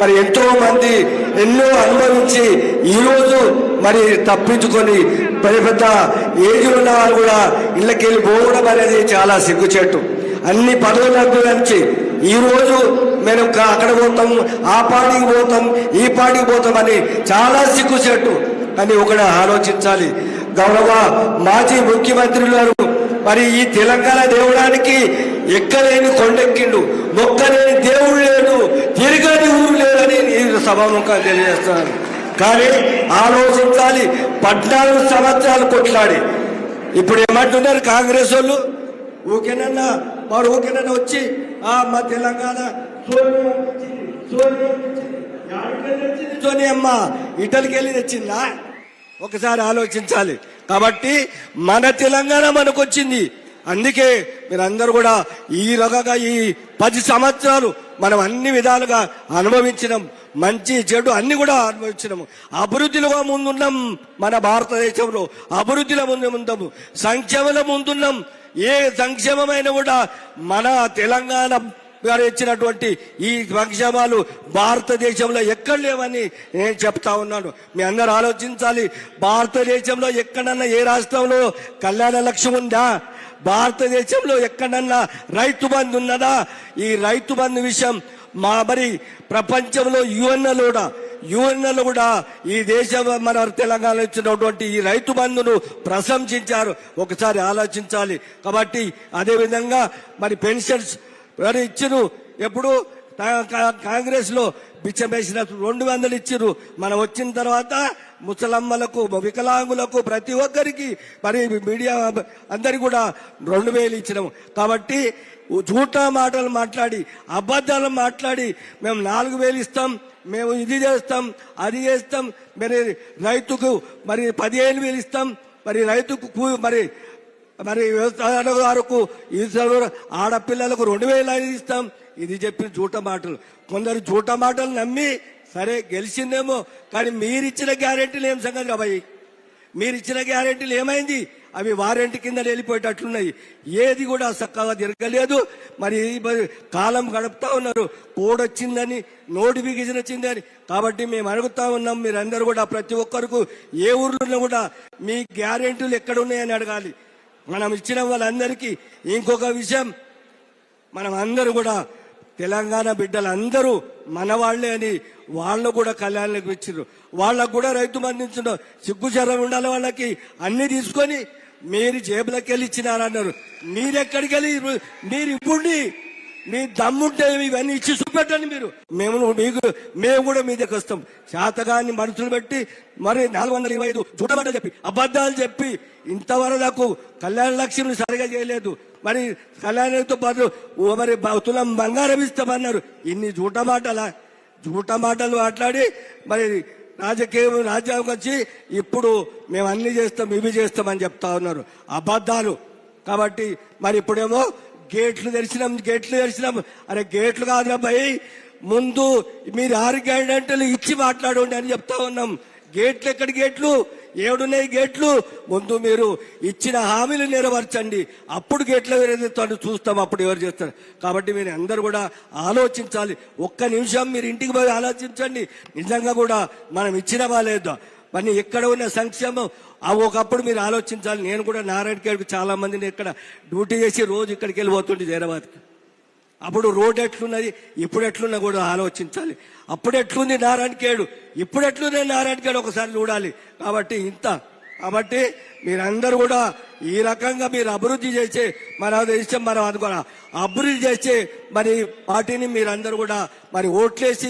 మరి ఎంతో మంది ఎన్నో అనుభవించి ఈరోజు మరి తప్పించుకొని పెద్ద పెద్ద ఏజ్ ఉన్న కూడా ఇళ్ళకి వెళ్ళి పోవడం అనేది చాలా సిగ్గుచేటు. అన్ని పదవులకు నుంచి ఈ రోజు మేము అక్కడ పోతాం ఆ పార్టీకి పోతాం ఈ పార్టీకి పోతాం అని చాలా సిగ్గుచేటు. అని ఒకటి ఆలోచించాలి. గౌరవ మాజీ ముఖ్యమంత్రులు గారు మరి ఈ తెలంగాణ దేవుడానికి ఎక్కలేని కొండెక్కిండు. మొక్కలేని దేవుడు లేడు. సభాముఖంగా తెలియజేస్తున్నాను కానీ ఆలోచించాలి. పద్నాలుగు సంవత్సరాలు కొట్లాడి. ఇప్పుడు ఏమంటున్నారు కాంగ్రెస్ వాళ్ళు? ఊకేనన్నా వారు ఊకేనన్నా వచ్చి ఆ మా తెలంగాణ సోనియా వచ్చింది, సోనియమ్మ? ఇటలికి వెళ్ళి తెచ్చిందా? ఒకసారి ఆలోచించాలి. కాబట్టి మన తెలంగాణ మనకు వచ్చింది. అందుకే మీరందరూ కూడా ఈ రకంగా ఈ పది సంవత్సరాలు మనం అన్ని విధాలుగా అనుభవించినాం. మంచి చెడు అన్ని కూడా అనుభవించినాము. అభివృద్ధిలో ముందున్నాం మన భారతదేశంలో. అభివృద్ధిలో ముందు ఉందాము సంక్షేమంలో ముందున్నాం. ఏ సంక్షేమమైన కూడా మన తెలంగాణ గారు ఇచ్చినటువంటి ఈ సంక్షేమాలు భారతదేశంలో ఎక్కడ లేవని నేను చెప్తా ఉన్నాను. మీ అందరు ఆలోచించాలి. భారతదేశంలో ఎక్కడన్నా ఏ రాష్ట్రంలో కళ్యాణ లక్ష్యం ఉందా? భారతదేశంలో ఎక్కడన్నా రైతు బంధు ఉన్నదా? ఈ రైతు బంధు విషయం మా మరి ప్రపంచంలో యుఎన్ఎల్ కూడా యుఎన్ఎల్ కూడా ఈ దేశం మన తెలంగాణ ఇచ్చినటువంటి ఈ రైతు బంధును ప్రశంసించారు. ఒకసారి ఆలోచించాలి. కాబట్టి అదేవిధంగా మరి పెన్షన్స్ మరి ఇచ్చిరు. ఎప్పుడు కాంగ్రెస్లో బిచ్చం వేసిన రెండు వందలు ఇచ్చిరు. మనం వచ్చిన తర్వాత ముసలమ్మలకు వికలాంగులకు ప్రతి ఒక్కరికి మరి మీడియా అందరికి కూడా రెండు వేలు ఇచ్చినాము కాబట్టి జూటా మాటలు మాట్లాడి అబద్ధాలు మాట్లాడి మేము నాలుగు వేలు ఇస్తాం మేము ఇది చేస్తాం అది చేస్తాం మరి రైతుకు మరి పదిహేను వేలు ఇస్తాం మరి రైతుకు మరి మరి వ్యవసాయదారుకు ఈ ఆడపిల్లలకు రెండు వేలు ఇస్తాం ఇది చెప్పిన జూట మాటలు. కొందరు జూట మాటలు నమ్మి సరే గెలిచిందేమో కానీ మీరిచ్చిన గ్యారెంటీలు ఏం సంగతి రాబాయి? మీరిచ్చిన గ్యారెంటీలు ఏమైంది? అవి వారెంట్ కింద వెళ్ళిపోయేటట్లున్నాయి. ఏది కూడా చక్కగా తిరగలేదు. మరి మరి కాలం గడుపుతా ఉన్నారు. కోడొచ్చిందని నోటిఫికేషన్ వచ్చిందని కాబట్టి మేము అడుగుతా ఉన్నాం మీరందరూ కూడా ప్రతి ఒక్కరికి ఏ ఊర్లో కూడా మీ గ్యారెంటీలు ఎక్కడ ఉన్నాయని అడగాలి. మనం ఇచ్చిన వాళ్ళందరికీ ఇంకొక విషయం. మనం అందరూ కూడా తెలంగాణ బిడ్డలందరూ మన వాళ్ళే అని వాళ్ళు కూడా కళ్యాణానికి ఇచ్చారు వాళ్ళకు కూడా రైతు బంధించడం సిగ్గుచరం ఉండాలి వాళ్ళకి. అన్ని తీసుకొని మీరు జేబులకి వెళ్ళి ఇచ్చినారన్నారు. మీరెక్కడికి వెళ్ళి మీరు ఇప్పుడు మీ దమ్ముంటే ఇవన్నీ ఇచ్చి చూపెట్టండి మీరు. మేము మీకు మేము కూడా మీ దగ్గర వస్తాం శాతగాన్ని మనుషులు పెట్టి మరి నాలుగు వందల ఇరవై ఐదు చూడబడ్డ చెప్పి అబద్ధాలు చెప్పి ఇంతవరకు కళ్యాణ లక్ష్యం సరిగా చేయలేదు. మరి కళ్యాణంతో పాటు మరి తులం బంగారం ఇస్తామన్నారు. ఇన్ని జూట మాటలా జూట మాటలు మాట్లాడి మరి రాజకీయం రాజ్యాంగం వచ్చి ఇప్పుడు మేము అన్ని చేస్తాం ఇవి చేస్తామని చెప్తా ఉన్నారు. అబద్ధాలు. కాబట్టి మరి ఇప్పుడేమో గేట్లు తెరిచినాం గేట్లు తెరిచినాం. అరే గేట్లు కాదురా భయ్. ముందు మీరు ఆరు గంటలు ఇచ్చి మాట్లాడండి అని చెప్తా ఉన్నాం. గేట్లు ఎక్కడి గేట్లు? ఏడున్నాయి గేట్లు? ముందు మీరు ఇచ్చిన హామీలు నెరవేర్చండి. అప్పుడు గేట్ల తను చూస్తాం అప్పుడు ఎవరు చేస్తారు. కాబట్టి మీరు అందరు కూడా ఆలోచించాలి. ఒక్క నిమిషం మీరు ఇంటికి పోయి ఆలోచించండి. నిజంగా కూడా మనం ఇచ్చిన వాళ్ళేద్దాం మరి ఎక్కడ ఉన్న సంక్షేమం? ఆ ఒకప్పుడు మీరు ఆలోచించాలి. నేను కూడా నారాయణ ఖేడ్కు చాలా మందిని ఇక్కడ డ్యూటీ చేసి రోజు ఇక్కడికి వెళ్ళిపోతుండే హైదరాబాద్కి. అప్పుడు రోడ్ ఎట్లున్నది? ఇప్పుడు ఎట్లున్నా కూడా ఆలోచించాలి. అప్పుడు ఎట్లుంది నారాయణ ఖేడ్ ఇప్పుడు ఎట్లుంది నారాయణ ఒకసారి చూడాలి. కాబట్టి ఇంత. కాబట్టి మీరందరూ కూడా ఈ రకంగా మీరు అభివృద్ధి చేసే మన దేశం మనం అనుకో అభివృద్ధి చేసే మరి పార్టీని మీరందరూ కూడా మరి ఓట్లేసి